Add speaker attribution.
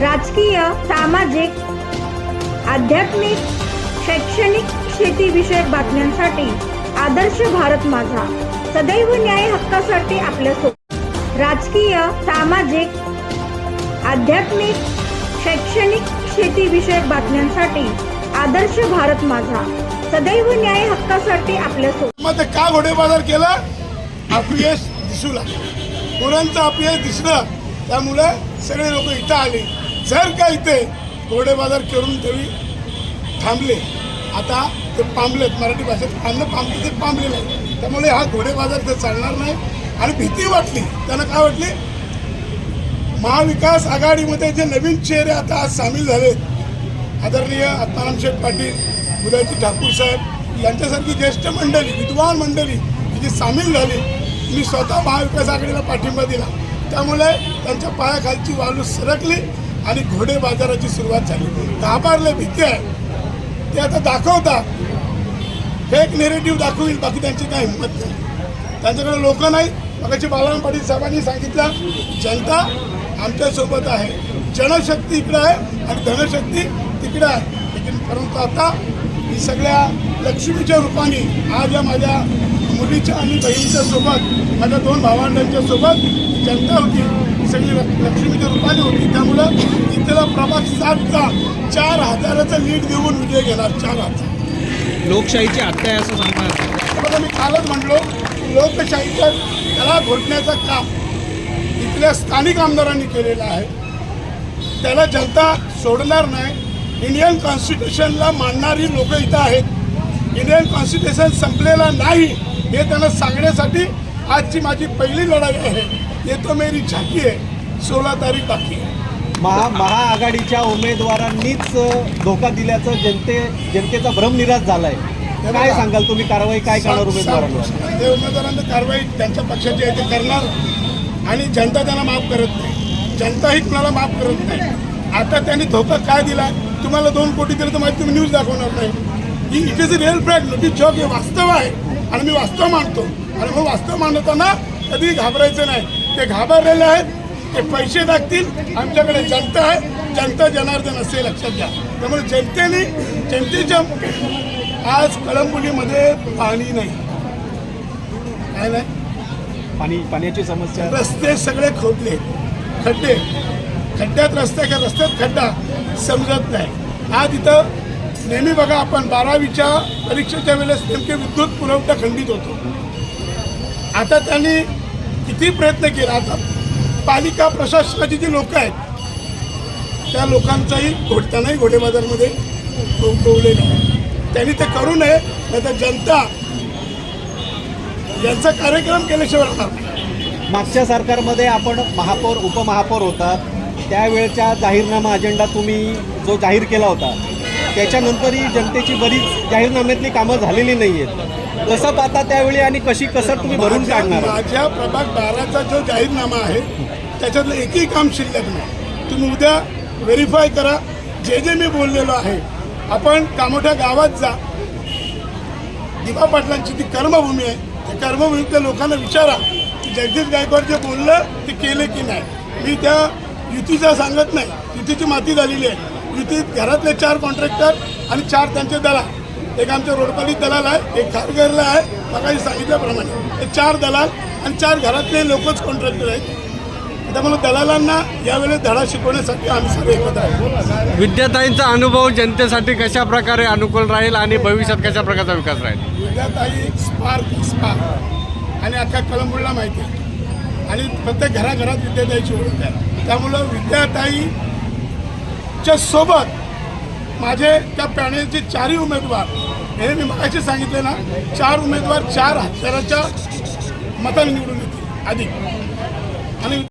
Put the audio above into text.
Speaker 1: राजकीय सामाजिक आध्यात्मिक शैक्षणिक शेतीविषयक बातम्यांसाठी आदर्श भारत माझा. सदैव न्याय हक्कासाठी आपल्यासोबत. राजकीय सामाजिक आध्यात्मिक शैक्षणिक शेतीविषयक बातम्यांसाठी आदर्श भारत माझा. सदैव न्याय हक्कासाठी आपल्यासोबत.
Speaker 2: मग का घोडेबाजार केला? अपयश दिसू लागलं. अपयश दिसलं. त्यामुळे सगळे लोक इथं आले. जर का इथे घोडेबाजार करून तरी थांबले आता ते पांबलेत मराठी भाषेत अन्न पांबले ते पांबलेलं आहे त्यामुळे हा घोडेबाजार ते चालणार नाही. आणि भीती वाटली. त्यांना काय वाटली? महाविकास आघाडीमध्ये जे नवीन चेहरे आता आज सामील झालेत आदरणीय आत्माराम शेठ पाटील उदयजी ठाकूर साहेब यांच्यासारखी ज्येष्ठ मंडळी विद्वान मंडळी जी सामील झाली मी स्वतः महाविकास आघाडीला पाठिंबा दिला. त्यामुळे त्यांच्या पायाखालची वालू सरकली. आणि घोडे बाजाराची सुरुवात झाली. घाबरले भीती आहे. ते आता दाखवतात. फेक नेरेटिव्ह दाखवील. बाकी त्यांची काही हिंमत नाही. त्यांच्याकडे लोक नाही. मगाशी बालाराम पाटील साहेबांनी सांगितलं जनता आमच्यासोबत आहे. जनशक्ती इकडं आहे आणि धनशक्ती तिकडं आहे. लेकिन परंतु आता ही सगळ्या लक्ष्मीच्या रूपाने आज या माझ्या मुलीच्या आणि बहिणीच्या सोबत माझ्या दोन भावंडांच्या सोबत जनता होती. ही सगळी लक- लक्ष्मीच्या रूपाने होती. त्यामुळं इथला प्रभाग सातचा चार हजाराचा लीड देऊन विजय घेणार चार हजार.
Speaker 3: लोकशाहीची हत्या आहे असं सांगतात
Speaker 2: बघा मी कालच म्हणलो की लोकशाहीच्या त्याला घोटण्याचं काम इथल्या स्थानिक आमदारांनी केलेलं आहे. त्याला जनता सोडणार नाही. इंडियन कॉन्स्टिट्यूशनला मानणारी लोक इथं आहेत. इंडियन कॉन्स्टिट्यूशन संपलेला नाही. हे त्यांना सांगण्यासाठी आजची माझी पहिली लढाई आहे. येतो मेरी झाकी आहे. सोळा तारीख बाकी आहे.
Speaker 4: महा महाआघाडीच्या उमेदवारांनीच धोका दिल्याचं जनते जनतेचा भ्रमनिराश झालाय. काय सांगाल तुम्ही? कारवाई काय करणार उमेदवारांवर?
Speaker 2: ते उमेदवारांना कारवाई त्यांच्या पक्षाची आहे ते करणार. आणि जनता त्यांना माफ करत नाही. जनता ही कुणाला माफ करत नाही. आता त्यांनी धोका काय दिला? तुम्हाला दोन कोटी दिले तर माझी तुम्ही न्यूज दाखवणार नाही. ही इट इज रिअल फॅक्ट नोटी जॉब हे वास्तव आहे. आणि मी वास्तव मानतो. आणि मग वास्तव मानताना कधी घाबरायचं नाही. ते घाबरलेले आहेत ते पैसे टाकतील आमच्याकडे जनता आहे जनता जनार्दन असे लक्षात घ्या. त्यामुळे जनतेने जनतेच्या आज कळंबुलीमध्ये पाणी नाही. काय नाही?
Speaker 4: पाणी पाण्याची समस्या.
Speaker 2: रस्ते सगळे खोदले. खड्डे. खड्ड्यात रस्ते का रस्त्यात खड्डा समजत नाही. आज इथं नेहमी बघा आपण बारावीच्या परीक्षेच्या वेळेस नेमके विद्युत पुरवठा खंडित होतो. आता त्यांनी किती प्रयत्न केला? आता पालिका प्रशासनाची जी लोक आहेत त्या लोकांचाही घोडतानाही घोडेबाजारमध्ये उठवलेलं आहे. त्यांनी ते करू नये नाही तर जनता यांचा कार्यक्रम केल्याशिवाय राहणार
Speaker 4: मागच्या सरकारमध्ये आपण महापौर उपमहापौर होता त्यावेळच्या जाहीरनामा अजेंडा तुम्ही जो जाहीर केला होता त्याच्यानंतरही जनतेची बरीच जाहीरनाम्यातली कामं झालेली नाही आहेत कसं पाहता त्यावेळी आणि कशी कसं तुम्ही भरून काढणार
Speaker 2: माझ्या प्रभाग बाराचा जो जाहीरनामा आहे त्याच्यातलं एकही काम शिल्लक नाही. तुम्ही उद्या व्हेरीफाय करा. जे जे मी बोललेलो आहे आपण कामोठ्या गावात जा. दिवा पाटलांची ती कर्मभूमी आहे. त्या कर्मभूमीतल्या लोकांना विचारा की जगदीश गायकवाड जे बोललं ते केले की नाही. मी त्या युतीचा सांगत नाही. युतीची माती झालेली आहे. युतीत घरातले चार कॉन्ट्रॅक्टर आणि चार त्यांचे दलाल. एक आमच्या रोडपाली दलाल आहे एक खारघरला आहे मगाशी सांगितल्याप्रमाणे. हे चार दलाल आणि चार घरातले लोकच कॉन्ट्रॅक्टर आहेत. त्यामुळे दलालांना यावेळेस धडा शिकवण्यासाठी आम्ही सगळे एकत्र आहे
Speaker 3: विद्याताईंचा अनुभव जनतेसाठी कशा प्रकारे अनुकूल राहील आणि भविष्यात कशा प्रकारचा विकास राहील?
Speaker 2: विद्याताई एक स्पार्क स्पार्क. आणि अख्ख्या कळंबुडला माहिती आहे. आणि प्रत्येक घराघरात विद्याताईची ओळख आहे. त्यामुळं विद्याताईच्या सोबत माझे त्या पॅनेलचे चारही उमेदवार हे मी मागायचे सांगितले ना चार उमेदवार चार हजाराच्या मतांनी निवडून येतील अधिक. आणि